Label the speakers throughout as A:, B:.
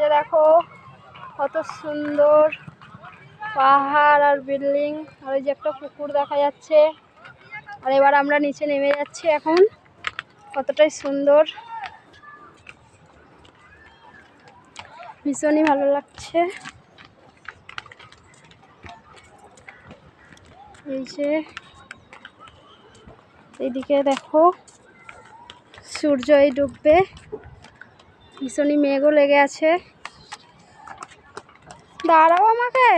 A: যে দেখো, কত সুন্দর পাহাড় আর বিল্ডিং। আর ওই যে একটা পুকুর দেখা যাচ্ছে। আর এবার আমরা নিচে নেমে যাচ্ছি এখন। কতটাই সুন্দর। ভীষণই ভালো লাগছে। এই যে, এইদিকে দেখো সূর্য এই ডুববে। ভীষণই মেঘও লেগে আছে। দাঁড়াও আমাকে।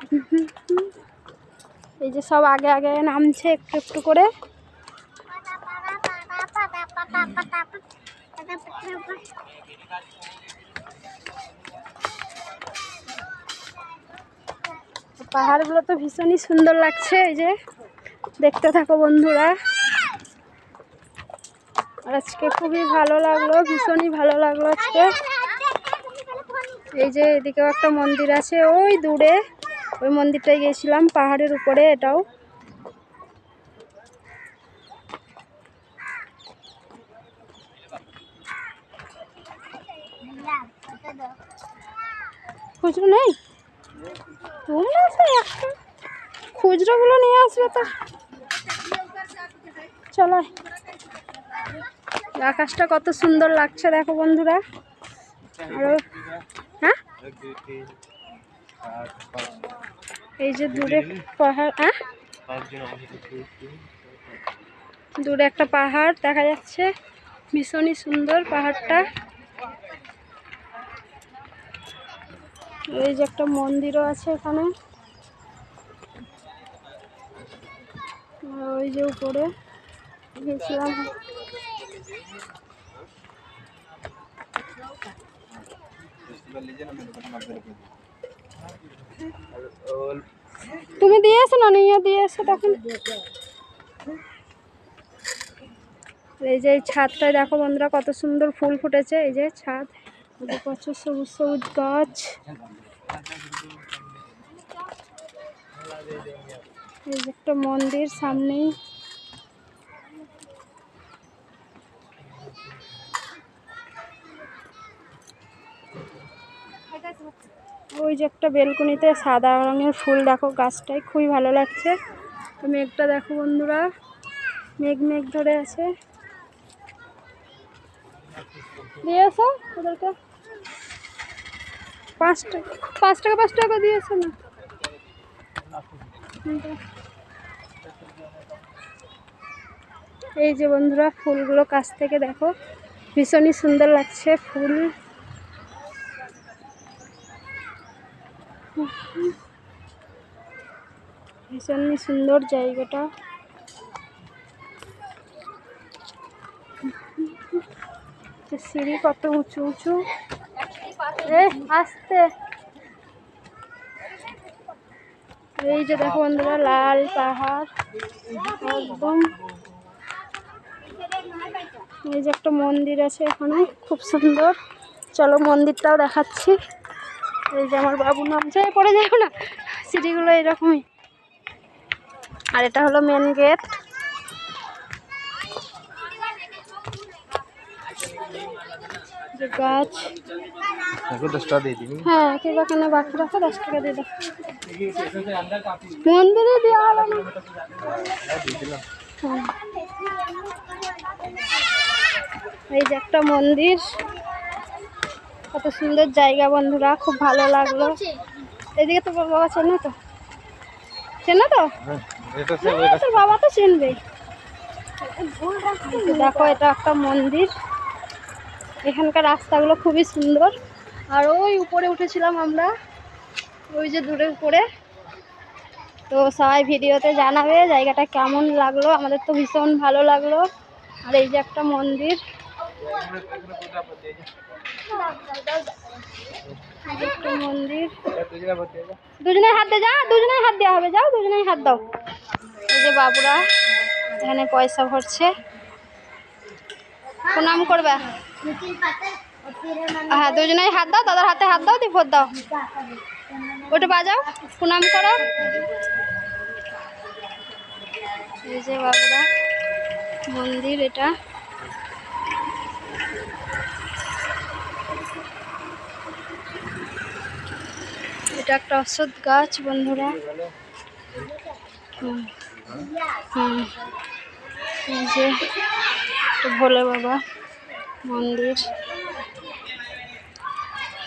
A: এই যে সব আগে আগে নামছে একটু একটু করে। পাহাড়গুলো তো ভীষণই সুন্দর লাগছে, এই যে। দেখতে থাকো বন্ধুরা। আজকে খুবই ভালো লাগল, ভীষণই ভালো লাগল আজকে। এই যে এদিকেও একটা মন্দির আছে, ওই দূরে, ওই মন্দিরটায় গিয়েছিলাম, পাহাড়ের উপরে এটাও। খুচরো নেই? তুমি একটা খুচরোগুলো নিয়ে আসবে তো। চলো। আকাশটা কত সুন্দর লাগছে, দেখো বন্ধুরা। আরও হ্যাঁ? এই যে দূরে পাহাড় হ্যাঁ? দূরে একটা পাহাড় দেখা যাচ্ছে, ভীষণই সুন্দর পাহাড়টা। এই যে একটা মন্দিরও আছে এখানে। ওই যে উপরে গেছিলাম। তুমি দিয়েছ না, নিয়ে দিয়েছ তখন। এই যে এই ছাদটায় দেখো বন্ধুরা, কত সুন্দর ফুল ফুটেছে। এই যে ছাদ প্রচুর সবুজ সবুজ গাছ। এই যে একটা মন্দির সামনেই। ওই যে একটা বেলকনিতে সাদা রঙের ফুল, দেখো গাছটাই খুবই ভালো লাগছে। মেঘটা দেখো বন্ধুরা, মেঘ মেঘ ধরে আছে। দিয়েছ ওদেরকে? পাঁচ টাকা পাঁচ টাকা পাঁচ টাকা দিয়েছ না? এই যে বন্ধুরা, ফুলগুলো কাছ থেকে দেখো, ভীষণই সুন্দর লাগছে ফুল। ভীষণই সুন্দর জায়গাটা। সিঁড়ি কত উঁচু উঁচু? আসতে। এই যে দেখো বন্ধুরা, লাল পাহাড়, একদম। এই যে একটা মন্দির আছে এখানে, খুব সুন্দর। চলো মন্দিরটাও দেখাচ্ছি। এই যে আমার বাবু নামছে পড়ে যাও না সিঁড়িগুলো এরকমই। আর এটা হলো মেন গেট যে গাছ। হ্যাঁ ঠিক আছে না বাকি রাখো? দশ টাকা দিয়ে দাও। মন্দিরে দেওয়া হলো না। হ্যাঁ। এই যে একটা মন্দির। কত সুন্দর জায়গা বন্ধুরা। খুব ভালো লাগল। এদিকে তো বাবা চেনে তো? চেনে তো? তোর বাবা তো চিনবে। দেখো এটা একটা মন্দির। এখানকার রাস্তাগুলো খুবই সুন্দর। আর ওই উপরে উঠেছিলাম আমরা। ওই যে দূরে উপরে। তো সবাই ভিডিওতে জানাবে জায়গাটা কেমন লাগল। আমাদের তো ভীষণ ভালো লাগল। আর এই যে একটা মন্দির। মন্দির। দুজনে হাত দে যা। দুজনে হাত দেওয়া হবে যাও দুজনে হাত দাও। এই যে বাবুরা এখানে পয়সা ভরছে। প্রণাম করবে। হ্যাঁ দুজনেই হাত দাও দাদার হাতে হাত দাও দিয়ে ভোট দাও। ওটা বাজাও প্রণাম করো। এই যে বাবুরা মন্দির এটা। এটা একটা অসৎ গাছ, বন্ধুরা। হুম। যে ভোলে বাবা মন্দির।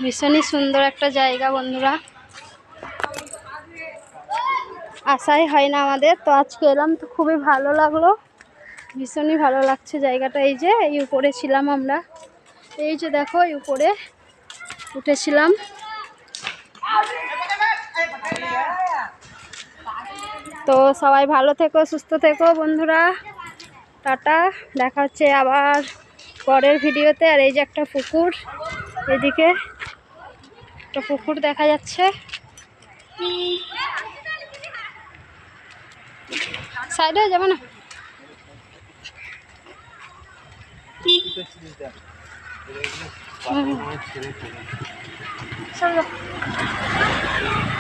A: ভীষণই সুন্দর একটা জায়গা, বন্ধুরা। আশাই হয় না আমাদের, তো আজকে এলাম তো খুবই ভালো লাগল। ভীষণই ভালো লাগছে জায়গাটা। এই যে, এই উপরে ছিলাম আমরা। এই যে দেখো, এই উপরে উঠেছিলাম। তো সবাই ভালো থেকো, সুস্থ থেকো বন্ধুরা। টাটা, দেখা হচ্ছে আবার পরের ভিডিওতে। আর এই যে একটা পুকুর, এদিকে একটা পুকুর দেখা যাচ্ছে। সাইডে যাবে না।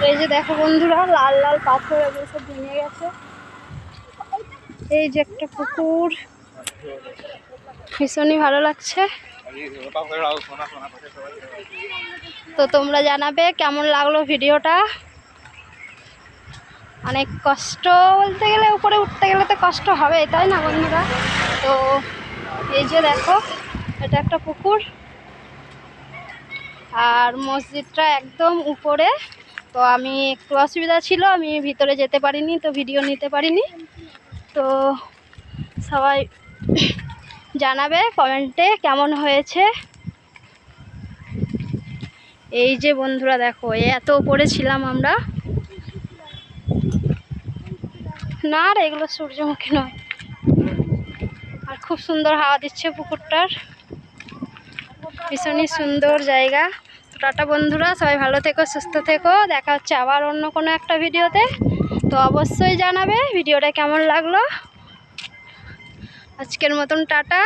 A: এই যে দেখো বন্ধুরা, লাল লাল পাথর এগুলো সব ভেঙে গেছে। এই যে একটা পুকুর। ভীষণই ভালো লাগছে। তো তোমরা জানাবে কেমন লাগল ভিডিওটা। অনেক কষ্ট বলতে গেলে, উপরে উঠতে গেলে তো কষ্ট হবে তাই না বন্ধুরা? তো এই যে দেখো, এটা একটা পুকুর। আর মসজিদটা একদম উপরে। তো আমি একটু অসুবিধা ছিল, আমি ভিতরে যেতে পারিনি, তো ভিডিও নিতে পারিনি। তো সবাই জানাবে কমেন্টে কেমন হয়েছে। এই যে বন্ধুরা দেখো এত উপরে ছিলাম আমরা। না রে, এগুলো সূর্যমুখী নয়। আর খুব সুন্দর হাওয়া দিচ্ছে পুকুরটার। ভীষণই সুন্দর জায়গা। তো টাটা বন্ধুরা, সবাই ভালো থেকো, সুস্থ থেকো। দেখা হচ্ছে আবার অন্য কোনো একটা ভিডিওতে। তো অবশ্যই জানাবে ভিডিওটা কেমন লাগল। আজকের মতন টাটা।